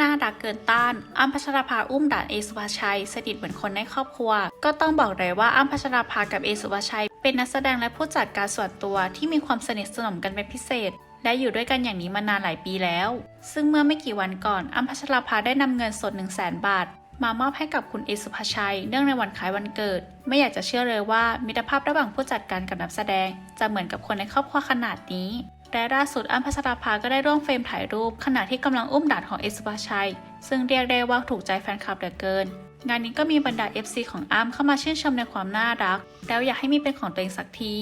น่ารักเกินต้าน อ้ำพัชราภาอุ้มด่านเอสุภาชัยสนิทเหมือนคนในครอบครัว ก็ต้องบอกเลยว่าอ้ำพัชราภากับเอสุภาชัย เป็นนักแสดงและผู้จัดการส่วนตัวที่มีความสนิทสนมกันเป็นพิเศษและอยู่ด้วยกันอย่างนี้มานานหลายปีแล้ว ซึ่งเมื่อไม่กี่วันก่อนอ้ำพัชราภาได้นำเงินสด 1 0 0 0 0แบาท มามอบให้กับคุณเอสุภาชัย เนื่องในวันคล้ายวันเกิด ไม่อยากจะเชื่อเลยว่ามิตรภาพระหว่างผู้จัดการกับนักแสดง จะเหมือนกับคนในครอบครัวขนาดนี้ และล่าสุดอ้มพัชราภาก็ได้ร่วมเฟรมถ่ายรูป ขณะที่กำลังอุ้มดาดของเอสุภาชัย ซึ่งเรียกได้ว่าถูกใจแฟนคลับเหลือเกิน งานนี้ก็มีบรรดา FC ของอ้มเข้ามาชื่นชมในความน่ารัก แล้วอยากให้มีเป็นของตัวเองสักที